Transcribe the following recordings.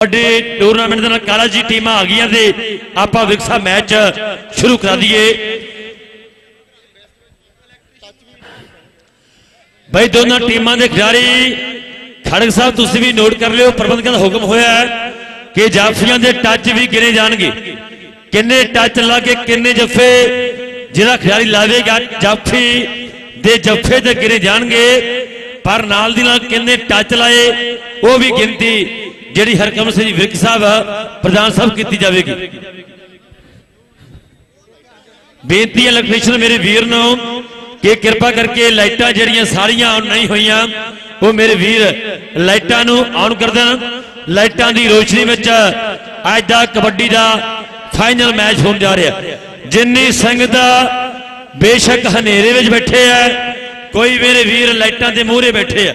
ਵੱਡੇ ਟੂਰਨਾਮੈਂਟ ਦੇ ਨਾਲ ਕਾਲਾ ਜੀ ਟੀਮਾਂ ਆ ਗਈਆਂ ਤੇ ਆਪਾਂ ਵਿਕਸਾ ਮੈਚ ਸ਼ੁਰੂ ਕਰਾ ਦਈਏ। ਬਈ ਦੋਨਾਂ ਟੀਮਾਂ ਦੇ ਖਿਡਾਰੀ, ਖੜਗ ਸਾਹਿਬ ਤੁਸੀਂ ਵੀ ਨੋਟ ਕਰ ਲਿਓ, ਪ੍ਰਬੰਧਕਾਂ ਦਾ ਹੁਕਮ ਹੋਇਆ ਹੈ ਕਿ ਜਾਫੀਆਂ ਦੇ ਟੱਚ ਵੀ ਗਿਣੇ ਜਾਣਗੇ। ਕਿੰਨੇ ਟੱਚ ਲਾ ਕੇ ਕਿੰਨੇ ਜੱਫੇ ਜਿਹੜਾ ਖਿਡਾਰੀ ਲਾਵੇਗਾ, ਜਾਫੀ ਦੇ ਜੱਫੇ ਤੇ ਗਿਣੇ ਜਾਣਗੇ। ਪਰ ਨਾਲ ਦੀ ਨਾਲ ਕਿੰਨੇ ਟੱਚ ਲਾਏ, ਉਹ ਵੀ ਗਿਣਤੀ جیڑی ہر کم سے جی ورک صاحب پردھان صاحب کیتی جاوے گی۔ بینتی الیکٹریشن میرے ویر نو کہ کرپا کر کے لائٹاں جڑیاں ساریاں آن نہیں ہویاں وہ میرے ویر لائٹاں نو آن کر دین۔ لائٹاں دی روشنی وچ آج دا کبڈی دا فائنل میچ ہون جا رہا ہے۔ جنی سنگ دا بے شک ہنیرے وچ بیٹھے ہے، کوئی میرے ویر لائٹاں دے مورے بیٹھے ہے۔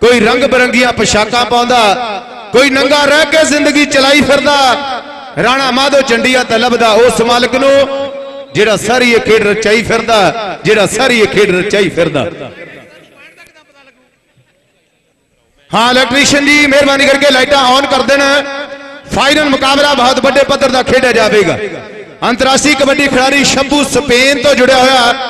کوئی رنگ برنگیاں پشاکاں پاؤندا کوئی ننگا رہ کے زندگی چلائی پھردا۔ رانا مادو چنڈیا تلبدا اس مالک نو جڑا سر یہ کھیڑ رچائی پھردا جڑا سر یہ کھیڑ رچائی پھردا۔ ہاں الیکٹریشن جی مہربانی کر کے لائٹاں آن کر دینا فائنل مقابلہ بہت بڑے پتر دا کھیڑا جاوے گا۔ انتراشٹری کبڈی کھلاڑی شبو سپین تو جڑیا ہوا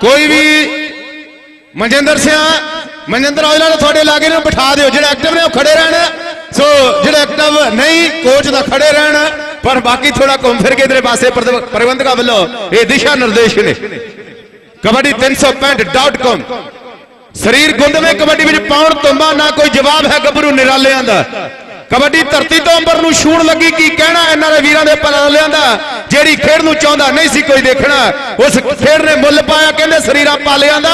ਕੋਈ ਵੀ ਮਨਜਿੰਦਰ ਸਿੰਘ ਮਨਜਿੰਦਰ ਔਜਲਾ ਨੂੰ ਤੁਹਾਡੇ ਲਾਗੇ ਨੂੰ ਬਿਠਾ ਦਿਓ, ਜਿਹੜੇ ਐਕਟਿਵ ਨੇ ਉਹ ਖੜੇ ਰਹਿਣ। ਸੋ ਜਿਹੜੇ ਐਕਟਿਵ ਨਹੀਂ ਕੋਚ ਦਾ ਖੜੇ ਰਹਿਣ, ਪਰ ਬਾਕੀ ਥੋੜਾ ਘੁੰਮ ਫਿਰ ਕੇ ਇਧਰੇ ਪਾਸੇ ਪ੍ਰਬੰਧਕਾਂ ਵੱਲੋਂ ਇਹ ਦਿਸ਼ਾ ਨਿਰਦੇਸ਼ ਨੇ। ਕਬੱਡੀ365.com ਸਰੀਰ ਗੁੰਦਵੇਂ ਕਬੱਡੀ ਵਿੱਚ ਪਾਉਣ ਤੋਂ ਨਾ ਕੋਈ ਜਵਾਬ ਹੈ ਗੱਭਰੂ ਨਿਰਾਲਿਆਂ ਦਾ। ਕਬੱਡੀ ਧਰਤੀ ਤੋਂ ਅੰਬਰ ਨੂੰ ਛੂਣ ਲੱਗੀ ਕੀ ਕਹਿਣਾ ਇਹਨਾਂ ਦੇ ਵੀਰਾਂ ਦੇ ਪਲਾਲਿਆਂ ਦਾ ਜਿਹੜੀ ਖੇਡ ਨੂੰ ਚਾਹੁੰਦਾ ਨਹੀਂ ਸੀ ਕੋਈ ਦੇਖਣਾ ਉਸ ਖੇਡ ਨੇ ਮੁੱਲ ਪਾਇਆ ਕਹਿੰਦੇ ਸਰੀਰਾਂ ਪਾਲਿਆਂ ਦਾ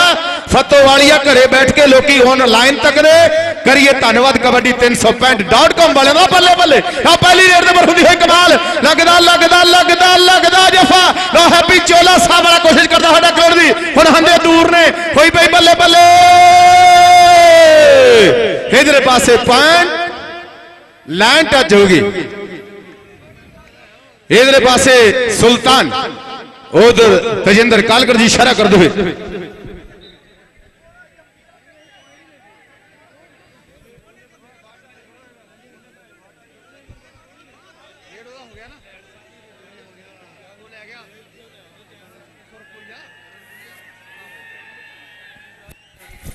ਫਤੋ ਵਾਲੀਆ ਘਰੇ ਬੈਠ ਕੇ ਲੋਕੀ ਆਨਲਾਈਨ ਤੱਕ ਨੇ ਕਰੀਏ ਧੰਨਵਾਦ ਕਬੱਡੀ 365.com ਵਾਲਿਆਂ ਦਾ ਬੱਲੇ ਬੱਲੇ ਆ ਪਹਿਲੀ ਰੇਡ ਨੰਬਰ ਹੁੰਦੀ ਹੋਈ ਕਮਾਲ ਲੱਗਦਾ ਲੱਗਦਾ ਲੱਗਦਾ ਲੱਗਦਾ ਜਫਾ ਲੋ ਹੈਪੀ ਚੋਲਾ ਸਾਹਿਬ ਵਾਲਾ ਕੋਸ਼ਿਸ਼ ਕਰਦਾ ਸਾਡਾ ਕਰੋੜ ਦੀ ਹੁਣ ਹੰਦੇ ਦੂਰ ਨੇ ਹੋਈ ਪਈ ਬੱਲੇ ਬੱਲੇ ਇਧਰੇ ਪਾਸੇ ਪੁਆਇੰਟ لائن ٹچ ہوگی ادھر پاسے سلطان ادھر تجندر کالکر جی اشارہ کر دو۔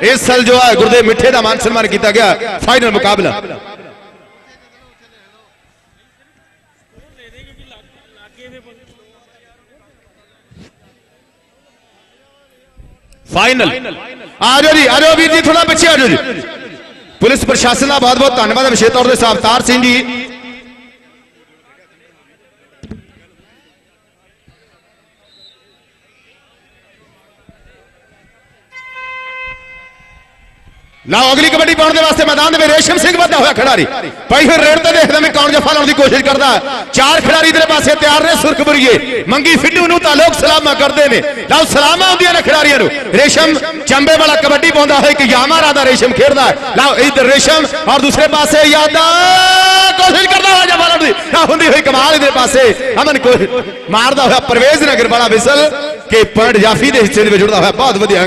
اس سال جو ہے گردے مٹھے دا مان سنمان کیتا گیا فائنل مقابلہ۔ فائنل آجو جی آجو بیر جی تھوڑا پچھے آجو جی۔ پولیس پرشاسن کا بہت بہت دھنیہ ہے وشے طور سے سابتار سنگھ جی۔ لاؤ، اگلی کبڈی پاؤن دے واسطے میدان دے میں ریشم سنگھ بندا ہویا کھڑاری بھائی پھر ریڑ تے دیکھدا میں کون جفا لاؤن دی کوشش کردا چار کھڑاری تیرے پاسے تیار نے سرخ بریے۔ منگی فڈو نو تا لوگ سلاما کردے نے۔ لاؤ سلاما ہوندیاں نے کھڑاریاں نو ریشم چمبے والا کبڈی پاؤندا ہے کہ یاما رادا ریشم کھیڈدا ہے۔ لاؤ، ادھر ریشم اور دوسرے پاسے یادا۔ کوشش کردا ہے جفا لاؤن دی۔ لاؤ، ہوندی ہوئی کمال ادھر پاسے۔ پرویز نگر والا وسل بہت ودیا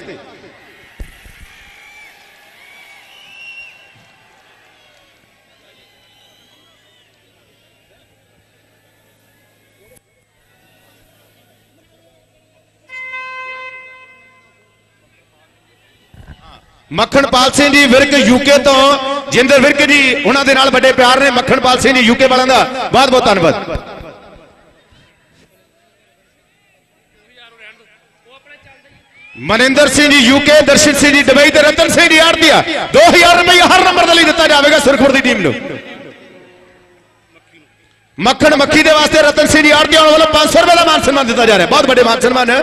ਮੱਖਣਪਾਲ ਸਿੰਘ ਜੀ ਵਿਰਕ ਯੂਕੇ ਤੋਂ ਜਿੰਦਰ ਵਿਰਕ ਜੀ ਉਹਨਾਂ ਦੇ ਨਾਲ ਵੱਡੇ ਪਿਆਰ ਨੇ ਮੱਖਣਪਾਲ ਸਿੰਘ ਜੀ ਯੂਕੇ ਵਾਲਿਆਂ ਦਾ ਬਹੁਤ ਬਹੁਤ ਧੰਨਵਾਦ ਮਨਿੰਦਰ ਸਿੰਘ ਜੀ ਯੂਕੇ ਦਰਸ਼ਨ ਸਿੰਘ ਜੀ ਦੁਬਈ ਤੇ ਰਤਨ ਸਿੰਘ ਜੀ ਆੜਤੀਆ 2000 ਰੁਪਏ ਹਰ ਨੰਬਰ ਦੇ ਲਈ ਦਿੱਤਾ ਜਾਵੇਗਾ ਸੁਰਖਪੁਰ ਦੀ ਟੀਮ ਨੂੰ ਮੱਖਣ ਮੱਖੀ ਦੇ ਵਾਸਤੇ ਰਤਨ ਸਿੰਘ ਜੀ ਆੜਤੀਆ ਵੱਲੋਂ 500 ਰੁਪਏ ਦਾ ਮਾਨ ਸਨਮਾਨ ਦਿੱਤਾ ਜਾ ਰਿਹਾ ਬਹੁਤ ਵੱਡੇ ਮਾਨ ਸਨਮਾਨ ਹੈ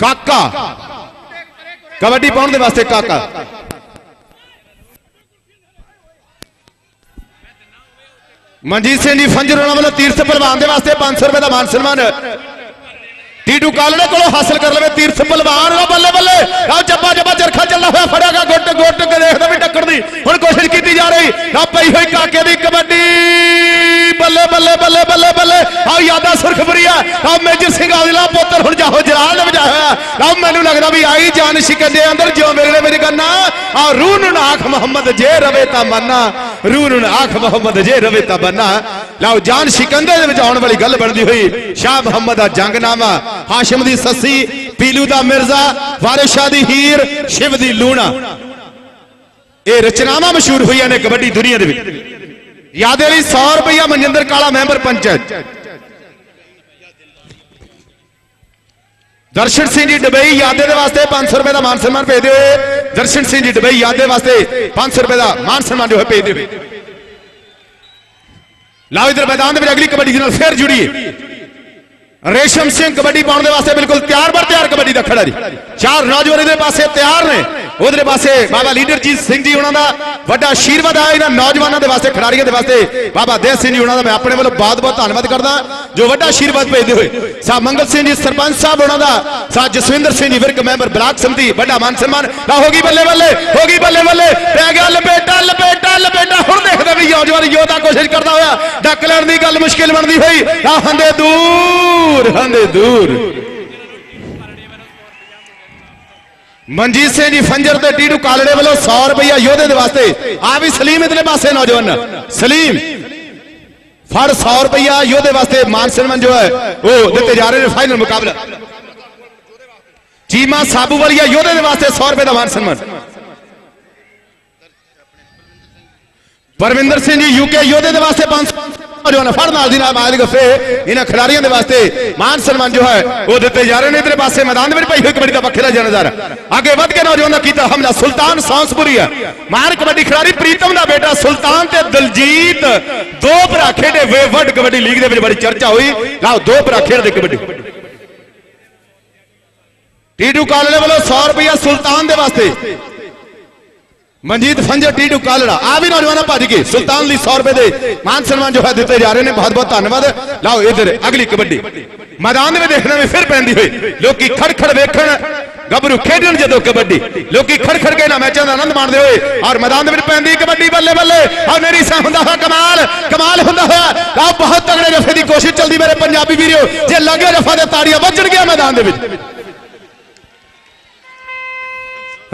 ਕਾਕਾ ਕਬੱਡੀ ਪਾਉਣ ਦੇ ਵਾਸਤੇ ਕਾਕਾ ਮਨਜੀਤ ਸਿੰਘ ਜੀ ਫੰਜਰ ਉਹਨਾਂ ਵੱਲੋਂ ਤੀਰਥ ਪਹਿਲਵਾਨ ਦੇ ਵਾਸਤੇ 500 ਰੁਪਏ ਦਾ ਮਾਨ ਸਨਮਾਨ اینو گالنے کو حاصل کر لے تیر پلوان لو بلے بلے لو جبا جبا چرخا چلنا ہوا فڑا گا گٹ گٹ کے دیکھدا بھی ٹکڑ دی ہن کوشش کیتی جا رہی نہ پئی ہوئی کاکے دی کبڈی بلے بلے بلے بلے بلے آ یادا سرخ بری بریا آ میجر سنگھ آدلا پوتر ہن جاہو جلال وجا ہوا آ مینوں لگدا بھی آئی جان شکن دے اندر جو میرے نے میری گنا آ روح نوں آنکھ محمد جے روے تا منا روح نوں آنکھ محمد جے روے تا منا لو جان شکندے دے وچ آون والی گل بندی ہوئی شاہ محمد دا جنگ نامہ ہاشم دی سسی، پیلو دا مرزا وارشا دی ہیر، شیو دی لونا۔ اے رچنامہ مشہور ہوئی ہے نے بڑی دنیا دی وچ۔ یاد علی 100 روپیہ منجندر کالا ممبر پنچہ درشن سنگھ جی ڈبئی یادے دے واسطے پانچ سر دا مان سرمان بھیج دیو درشن سنگھ جی ڈبئی یادے واسطے پانچ سر دا مان سرمان جو ہے بھیج دیو لاؤ ادھر بیدان دے اگلی کبڈی جنرل پھر ہے ਰੇਸ਼ਮ ਸਿੰਘ ਕਬੱਡੀ ਪਾਉਣ ਦੇ ਵਾਸਤੇ ਬਿਲਕੁਲ ਤਿਆਰ ਬਰ ਤਿਆਰ ਕਬੱਡੀ ਦਾ ਖੜਾ ਜੀ ਚਾਰ ਨੌਜਵਾਨ ਇਹਦੇ ਪਾਸੇ ਤਿਆਰ ਨੇ ਉਧਰੇ ਪਾਸੇ ਬਾਬਾ ਲੀਡਰਜੀਤ ਸਿੰਘ ਜੀ ਉਹਨਾਂ ਦਾ ਵੱਡਾ ਆਸ਼ੀਰਵਾਦ ਆ ਇਹਨਾਂ ਨੌਜਵਾਨਾਂ ਦੇ ਵਾਸਤੇ ਖਿਡਾਰੀਆਂ ਦੇ ਵਾਸਤੇ ਬਾਬਾ ਦੇਵ ਸਿੰਘ ਜੀ ਉਹਨਾਂ ਦਾ ਮੈਂ ਆਪਣੇ ਵੱਲੋਂ ਬਹੁਤ-ਬਹੁਤ ਧੰਨਵਾਦ ਕਰਦਾ ਜੋ ਵੱਡਾ ਆਸ਼ੀਰਵਾਦ ਭੇਜਦੇ ਹੋਏ ਸਾਹਿਬ ਮੰਗਲ ਸਿੰਘ ਜੀ ਸਰਪੰਚ ਸਾਹਿਬ ਉਹਨਾਂ ਦਾ ਸਾਹਿਬ ਜਸਵਿੰਦਰ ਸਿੰਘ ਜੀ ਵਿਰਕ ਮੈਂਬਰ ਬਲਾਕ ਸਮਿਤੀ ਵੱਡਾ ਮਾਨ ਸਨਮਾਨ ਲਾ ਹੋ ਗਈ ਬੱਲੇ ਬੱਲੇ ਹੋ ਗਈ ਬੱਲੇ ਬੱਲੇ ਪੈ ਗਿਆ ਲਪੇਟਾ ਲਪੇਟਾ ਲਪੇਟਾ ਹੁਣ ਦੇਖਦਾ ਵੀ ਨੌਜਵਾਨ ਯੋਧਾ ਕੋਸ਼ਿਸ਼ ਕਰਦਾ ਹੋਇਆ ਡੱਕ ਲੈਣ ਦੀ ਗੱਲ ਮੁਸ਼ਕਿਲ ਬਣਦੀ ਹੋਈ ਆ ਹੰਦੇ ਦੂਰ گناہوں دے دور۔ منجیت سے جی فنجر دے ٹیٹو کالڑے بلو سو روپیہ یودے دے واسطے۔ آ بھی سلیم اتنے پاسے نوجوان۔ سلیم فر سو روپیہ یودے واسطے مان سلمن جو ہے، وہ دیتے جا نے فائنل مقابلہ۔ چیما سابو والیا یودے دے واسطے سو روپے دا مان سلمن پرمندر سنگھ جی یو کے یودے دے واسطے پانچ سو۔ جو نے فرنا دینا مالک سے انہاں کھلاڑیوں دے واسطے مان سلمان جو ہے، وہ دیتے جا رہے نے ادھر میدان دے وچ پئی ہوئی، کبڈی دا بکھرا جا نظر اگے ود کے نوجواناں کیتا حملہ، سلطان سانسپوری ہے۔ مار کبڈی کھلاڑی پریتم دا بیٹا، سلطان تے دلجیت۔ دو بھرا کھیڈے وے ورلڈ کبڈی لیگ دے بڑی چرچا ہوئی۔ لاؤ، دو بھرا کھیڈ دے کبڈی۔ ٹیٹو کالے والوں 100 روپیہ سلطان دے واسطے۔ منجید فنجر، ٹیڈو کالڑا آ بھی نوجوانہ کی سلطان لی سو روپے دے مان سنمان جو ہے دیتے جا رہے ہیں، بہت بہت دھنیواد۔ لاؤ ادھر اگلی کبڈی۔ میدان میں دیکھنے میں پھر پہندی ہوئی۔ لوکی کھڑ کھڑ ویکھن گبرو کھیڈن جدو کبڈی۔ لوکی کھڑ کھڑ کے نہ میچاں دا اچھا آنند مانتے ہوئے۔ اور میدان میں پہندی کبڈی، بلے بلے۔ اور میری سا ہوندا ہا کمال کمال ہوندا ہا لاؤ بہت تگڑے جفے دی کوشش چلدی میرے پنجابی ویریو۔ جے لگے جفا دے تاڑیاں بچن گیا میدان دے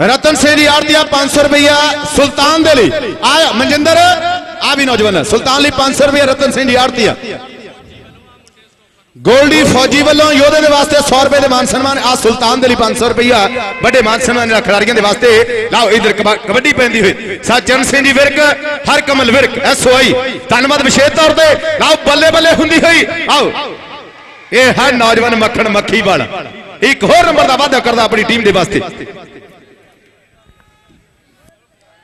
رتن سین جی آرتیا پانچ سو روپیہ سلطان دے لی۔ آیا، منجندر، آ بھی نوجوان سلطان لی پانچ سو روپیہ رتن سین جی آرتیا گولڈی فوجی والوں یودے دے واسطے سو روپے دے مان سنمان۔ آ، سلطان دے پانچ سو روپیہ۔ بڑے مان سنمان نے کھلاڑیاں دے واسطے۔ لاؤ، ادھر کبڈی پہندی ہوئی۔ ساتھ جن سین جی ورک، ہر کمل ورک ایس او آئی تانمد بشید طور دے۔ لاؤ، بلے بلے ہندی ہوئی۔ آؤ۔ اے ہر نوجوان مکھن مکھی والا۔ ایک ہور نمبر دا وعدہ کردہ اپنی ٹیم دے واسطے۔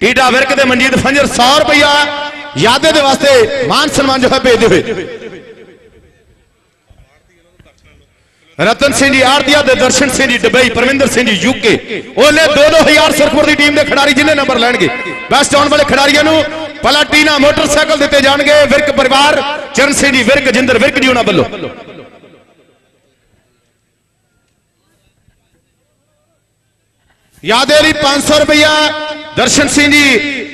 ٹیٹا ورک دے منجید فنجر سو روپیہ یادے دے واسطے مان سنمان جو ہے بھیجے ہوئے رتن سنگھ جی آردیا دے درشن سنگھ جی ڈبئی پروندر سنگھ اولے دو دو ہزار سرخور ٹیم دے کھڑاری جنہیں نمبر لین گے بیسٹ والے کھڑاریاں نو پلاٹینا موٹر سائیکل دیتے جان گے ورک پریوار چرن سنگھ جی ورک جندر ورک جیونا بلو یادے علی پانچ سو روپیہ درشن سنگھ جی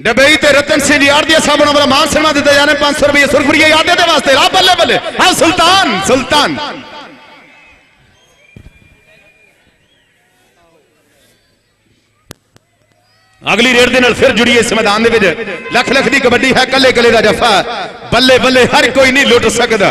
ڈبئی تے رتن سنگھ جی آردیا صاحب نے مان سنما دیتا جانے پانچ سو روپیہ سرخوری یادے دے واسطے ہاں بلے بلے ہاں سلطان سلطان اگلی ریٹ دے نال پھر جڑیے اس میدان دے وچ لکھ لکھ دی کبڈی ہے کلے کلے دا جفا بلے بلے ہر کوئی نہیں لٹ سکتا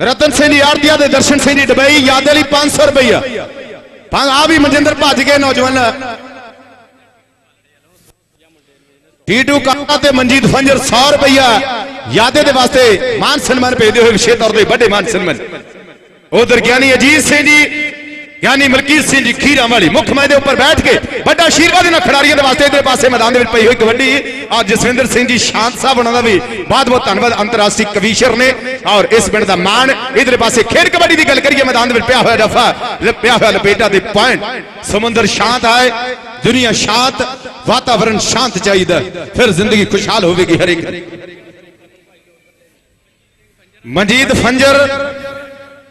ਰਤਨ ਸਿੰਘ ਜੀ ਆਰਤੀਆ ਦੇ ਦਰਸ਼ਨ ਸਿੰਘ ਜੀ ਡਬਈ ਯਾਦ ਲਈ 500 ਰੁਪਈਆ ਪੰਜ ਆ ਵੀ ਮਨਜਿੰਦਰ ਭੱਜ ਗਏ ਨੌਜਵਾਨ ਟੀਟੂ ਕਾਕਾ ਤੇ ਮਨਜੀਤ ਫੰਜਰ 100 ਰੁਪਈਆ ਯਾਦੇ ਦੇ ਵਾਸਤੇ ਮਾਨ ਸਨਮਾਨ ਭੇਜਦੇ ਹੋਏ ਵਿਸ਼ੇਸ਼ ਤੌਰ ਤੇ ਵੱਡੇ ਮਾਨ ਸਨਮਾਨ ਉਧਰ ਗਿਆਨੀ ਅਜੀਤ ਸਿੰਘ ਜੀ یعنی ملکیت سنگھ جی کھیرا مکھ میدے اوپر بیٹھ کے بڑا شیروا دینا کھڑاریاں دے واسطے ادھر پاسے میدان دے وچ پئی ہوئی کبڈی۔ اور جسویندر سنگھ جی شان صاحب انہاں دا بھی بہت بہت دھنیواد انترراشٹری نے اور اس پنڈ مان ادھر پاسے کھیل کبڈی دی گل کریے میدان دے وچ پیا ہویا ڈفا پیا ہویا لپیٹا دے پوائنٹ۔ سمندر شانت آئے، دنیا شانت، واتاورن شانت چاہیے خوشحال ہوے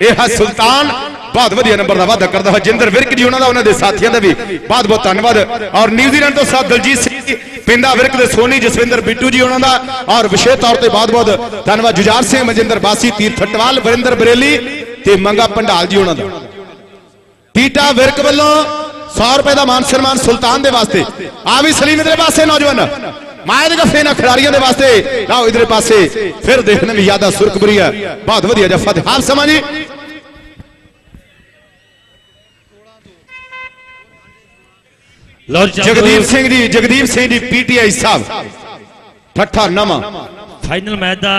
ਇਹ ਹੈ ਸੁਲਤਾਨ ਬਹੁਤ ਵਧੀਆ ਨੰਬਰ ਦਾ ਵਾਅਦਾ ਕਰਦਾ ਹੈ ਜਿੰਦਰ ਵਿਰਕ ਜੀ ਉਹਨਾਂ ਦਾ ਉਹਨਾਂ ਦੇ ਸਾਥੀਆਂ ਦਾ ਵੀ ਬਹੁਤ ਬਹੁਤ ਧੰਨਵਾਦ ਔਰ ਨਿਊਜ਼ੀਲੈਂਡ ਤੋਂ ਸਾਥ ਦਲਜੀਤ ਸਿੰਘ ਜੀ ਪਿੰਡਾ ਵਿਰਕ ਦੇ ਸੋਨੀ ਜਸਵਿੰਦਰ ਬਿੱਟੂ ਜੀ ਉਹਨਾਂ ਦਾ ਔਰ ਵਿਸ਼ੇਸ਼ ਤੌਰ ਤੇ ਬਹੁਤ ਬਹੁਤ ਧੰਨਵਾਦ ਜੁਝਾਰ ਸਿੰਘ ਮਜਿੰਦਰ ਬਾਸੀ ਤੀਰਥਟਵਾਲ ਵਰਿੰਦਰ ਬਰੇਲੀ ਤੇ ਮੰਗਾ ਪੰਡਾਲ ਜੀ ਉਹਨਾਂ ਦਾ ਟੀਟਾ ਵਿਰਕ ਵੱਲੋਂ 100 ਰੁਪਏ ਦਾ ਮਾਨ ਸਨਮਾਨ ਸੁਲਤਾਨ ਦੇ ਵਾਸਤੇ ਆ ਵੀ ਸਲੀਮ ਦੇ ਪਾਸੇ ਨੌਜਵਾਨ میں دے گفے نہ کھلاڑیاں دے لاؤ ادھر پاسے پھر دیکھنے میں یادہ سرکبری ہے بہت ودیا جفا دے حال سمجھے Jagdeep Singh ji Jagdeep Singh ji P T I صاحب ٹھٹھا نما فائنل میچ دا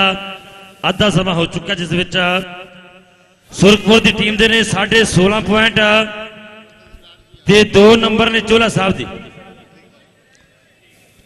آدھا سما ہو چکا جس وچ سرکپور دی ٹیم دے نے 16.5 پوائنٹ تے دو نمبر نے چولہ صاحب دی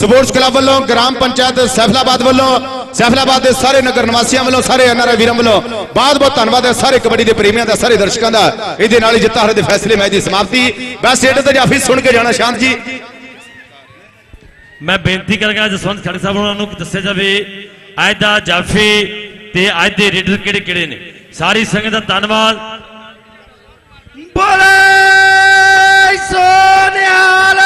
ਸਪੋਰਟਸ ਕਲੱਬ ਵੱਲੋਂ ਗ੍ਰਾਮ ਪੰਚਾਇਤ ਸੈਫਲਾਬਾਦ ਵੱਲੋਂ ਸੈਫਲਾਬਾਦ ਦੇ ਸਾਰੇ ਨਗਰ ਨਿਵਾਸੀਆਂ ਵੱਲੋਂ ਸਾਰੇ ਐਨਆਰਆਈ ਵੀਰਾਂ ਵੱਲੋਂ ਬਹੁਤ ਬਹੁਤ ਧੰਨਵਾਦ ਹੈ ਸਾਰੇ ਕਬੱਡੀ ਦੇ ਪ੍ਰੇਮੀਆਂ ਦਾ ਸਾਰੇ ਦਰਸ਼ਕਾਂ ਦਾ। ਇਹਦੇ ਨਾਲ ਹੀ ਜਿੱਤਾ ਹਾਰੇ ਦੇ ਫੈਸਲੇ ਮੈਚ ਦੀ ਸਮਾਪਤੀ। ਬਸ ਏਡ ਤੇ ਜਾਫੀ ਸੁਣ ਕੇ ਜਾਣਾ ਸ਼ਾਂਤ ਜੀ। ਮੈਂ ਬੇਨਤੀ ਕਰਾਂਗਾ ਜਸਵੰਤ ਖੜੇ ਸਾਹਿਬ ਉਹਨਾਂ ਨੂੰ ਦੱਸਿਆ ਜਾਵੇ ਅੱਜ ਦਾ ਜਾਫੀ ਤੇ ਅੱਜ ਦੇ ਰੇਡਰ ਕਿਹੜੇ ਕਿਹੜੇ ਨੇ? ਸਾਰੀ ਸੰਗਤ ਦਾ ਧੰਨਵਾਦ। ਬੋਲੇ ਸੋਨਿਆਲ